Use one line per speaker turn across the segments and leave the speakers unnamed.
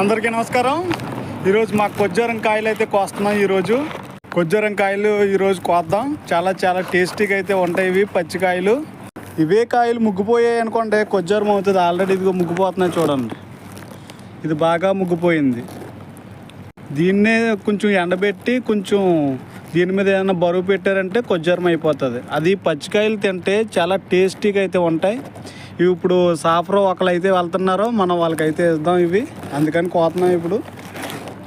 అందరికీ నమస్కారం. ఈరోజు మా కొజ్జరం కాయలు అయితే కోస్తున్నాం ఈరోజు. కొజ్జరం కాయలు ఈరోజు కోద్దాం. చాలా చాలా టేస్టీగా అయితే ఉంటాయి ఇవి పచ్చికాయలు ఇవే కాయలు ముగ్గిపోయాయి అనుకోండి కొజ్జరం అవుతుంది. ఆల్రెడీ ఇదిగో ముగ్గిపోతున్నాయి చూడండి. ఇది బాగా ముగ్గిపోయింది. దీన్నే కొంచెం ఎండబెట్టి కొంచెం దీని మీద ఏదైనా బరువు పెట్టారంటే కొజ్జరం అయిపోతుంది. అది పచ్చికాయలు తింటే చాలా టేస్టీగా అయితే ఉంటాయి. ఇవి ఇప్పుడు సాఫ్రో ఒకళ్ళు అయితే వెళ్తున్నారో మనం వాళ్ళకైతే ఇద్దాం ఇవి. అందుకని కోతున్నాం ఇప్పుడు.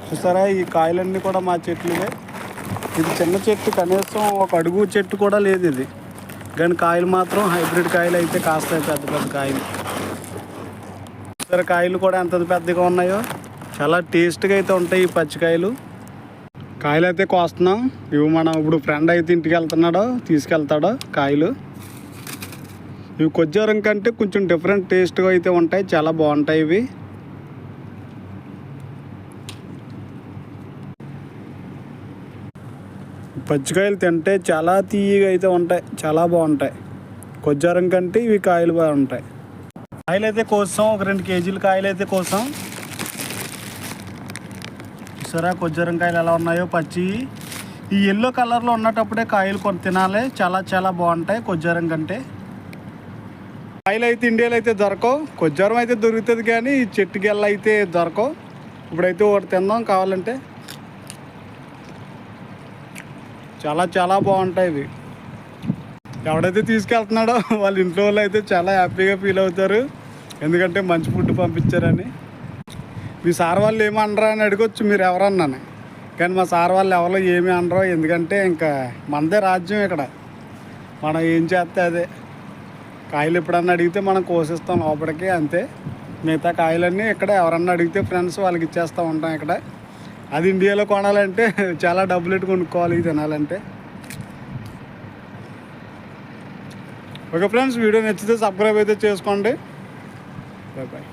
చూసారా ఈ కాయలన్నీ కూడా మా చెట్లువే. ఇది చిన్న చెట్టు కనీసం ఒక అడుగు చెట్టు కూడా లేదు ఇది. కానీ కాయలు మాత్రం హైబ్రిడ్ కాయలు అయితే కాస్తాయి పెద్ద పెద్ద కాయలు. ఇతర కాయలు కూడా ఎంత పెద్దగా ఉన్నాయో. చాలా టేస్ట్గా అయితే ఉంటాయి ఈ పచ్చికాయలు. కాయలు అయితే కోస్తున్నాం. ఇవి మనం ఇప్పుడు ఫ్రెండ్ అయితే ఇంటికి వెళ్తున్నాడో తీసుకెళ్తాడో కాయలు. ఇవి కొజ్జారం కంటే కొంచెం డిఫరెంట్ టేస్ట్గా అయితే ఉంటాయి. చాలా బాగుంటాయి ఇవి. పచ్చికాయలు తింటే చాలా తీయగా అయితే ఉంటాయి. చాలా బాగుంటాయి. కొజ్జారం కంటే ఇవి కాయలు బాగుంటాయి కాయలు అయితే కోసం ఒక రెండు కేజీలు కాయలు అయితే కోసం చూసారా కొజ్జారం కాయలు ఎలా ఉన్నాయో? పచ్చి. ఈ ఎల్లో కలర్లో ఉన్నటప్పుడే కాయలు కొని తినాలి. చాలా చాలా బాగుంటాయి కొజ్జారం కంటే. కాయలు అయితే ఇండియాలో అయితే దొరకవు. కొజ్జారం అయితే దొరుకుతుంది కానీ ఈ చెట్టు గెల్ల అయితే దొరకవు. ఇప్పుడైతే ఒకటి తిందాం కావాలంటే. చాలా చాలా బాగుంటాయి ఇవి. ఎవడైతే తీసుకెళ్తున్నాడో వాళ్ళ ఇంట్లో వాళ్ళు అయితే చాలా హ్యాపీగా ఫీల్ అవుతారు. ఎందుకంటే మంచి ఫుడ్ పంపించారని. మీ సార్ వాళ్ళు ఏమనరా అని అడగొచ్చు మీరు ఎవరన్నాను. కానీ మా సార్ వాళ్ళు ఎవరో ఏమి అనరు ఎందుకంటే ఇంకా మనదే రాజ్యం ఇక్కడ. మనం ఏం చేస్తే అదే. కాయలు ఎప్పుడన్నా అడిగితే మనం కోసిస్తాం లోపలికి అంతే. మిగతా కాయలన్నీ ఇక్కడ ఎవరన్నా అడిగితే ఫ్రెండ్స్ వాళ్ళకి ఇచ్చేస్తూ ఉంటాం ఇక్కడ. అది ఇండియాలో కొనాలంటే చాలా డబ్బులు ఎట్టు కొనుక్కోవాలి తినాలంటే. ఓకే ఫ్రెండ్స్ వీడియో నచ్చితే సబ్స్క్రైబ్ అయితే చేసుకోండి. Bye bye